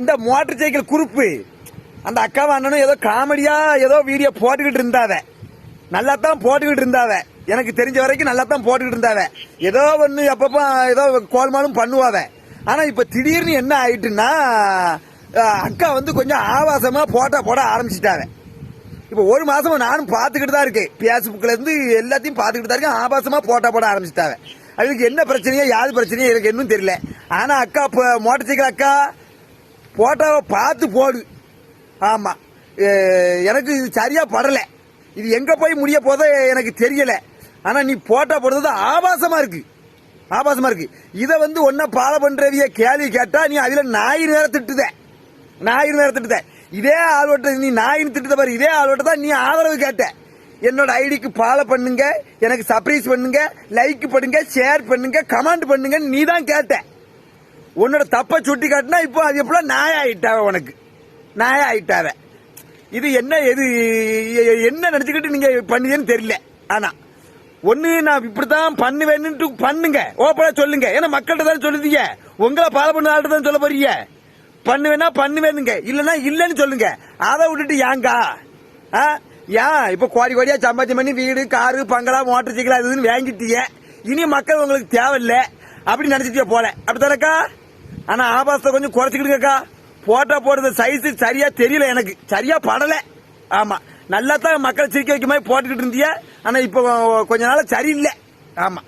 இந்த motor cycle குறிப்பு. அந்த அக்காவை அண்ணனும் ஏதோ காமெடியா ஏதோ வீடியோ போட்டுக்கிட்டு இருந்தாவ. நல்லா தான் போட்டுக்கிட்டு இருந்தாவ. எனக்கு தெரிஞ்ச வரைக்கும் நல்லா தான் போட்டுக்கிட்டு இருந்தாவ. ஏதோ ஒன்று எப்பப்போ ஏதோ கோல்மாலும் பண்ணுவாவ. ஆனா இப்ப திடீர்னு என்ன ஆயிட்டுன்னா அக்கா வந்து கொஞ்சம் ஆபாசமா போட்டா போட ஆரம்பிச்சிட்டாவ. இப்போ ஒரு மாசமா நானும் பார்த்துக்கிட்டு தான் இருக்கேன். பேஸ்புக்ல இருந்து எல்லாத்தையும் பார்த்துக்கிட்டு தான் இருக்கேன். ஆபாசமா போட்டா போட ஆரம்பிச்சிட்டாவ. அதுக்கு என்ன பிரச்சனையோ யாது பிரச்சனையோ எனக்கு இன்னும் தெரியல. ஆனா அக்கா இப்போ மோட்டர் சைக்கிள் அக்கா போட்டோவை பார்த்து போடு. ஆமாம் எனக்கு இது சரியாக படலை. இது எங்கே போய் முடிய போதோ எனக்கு தெரியலை. ஆனால் நீ போட்டோ போடுறது ஆபாசமாக இருக்குது ஆபாசமாக இருக்குது இதை வந்து ஒன்றை பால பண்ணுறவிய கேள்வி கேட்டால் நீ அதில் நாயிரம் நேரம் திட்டுத. நாயிரம் நேரம் திட்டுத. இதே ஆள்வட்ட நீ நாயின்னு திட்டுத பாரு. இதே ஆள்வட்ட தான் நீ ஆதரவு கேட்ட. என்னோட ஐடிக்கு ஃபாலோ பண்ணுங்க. எனக்கு சர்ப்ரைஸ் பண்ணுங்க. லைக் பண்ணுங்க. ஷேர் பண்ணுங்க. கமெண்ட் பண்ணுங்க நீ தான் கேட்ட. உன்னோட தப்ப சுட்டி காட்டினா இப்போ அது எப்படிலாம் நாய ஆயிட்டாவ உனக்கு? நாய ஆயிட்டாவ இது என்ன எது என்ன நினைச்சுக்கிட்டு நீங்க பண்ணீங்கன்னு தெரியல. ஆனா ஒன்று நான் இப்படித்தான் பண்ணுவேன்னுட்டு பண்ணுங்க. ஓப்பனா சொல்லுங்க. ஏன்னா மக்கள்கிட்ட தானே சொல்லுதீங்க. உங்களை பால பண்ண ஆள்கிட்ட தான் சொல்ல போறீங்க. பண்ணுவேன்னா பண்ணுவேனுங்க இல்லைன்னா இல்லைன்னு சொல்லுங்க. அதை விட்டுட்டு ஏங்கா? ஆ? ஏன்? இப்ப கோடி கோடியா சம்பாத்தியம் பண்ணி வீடு காரு பங்களா மோட்டர் சைக்கிள் அது இதுன்னு வாங்கிட்டீங்க இனி மக்கள் உங்களுக்கு தேவையில்லை. அப்படி நினைச்சிட்டே போல. அப்படித்தானக்கா? ஆனா ஆபாசத்தை கொஞ்சம் குறைச்சிக்கிடுங்கக்கா போட்டோ போடுறது சைஸ் சரியா தெரியல எனக்கு. சரியா படல. ஆமா. நல்லா தான் மக்களை சிரிக்க வைக்க மாதிரி போட்டுக்கிட்டு இருந்தியா. ஆனா இப்போ கொஞ்ச நாள் சரியில்லை. ஆமா.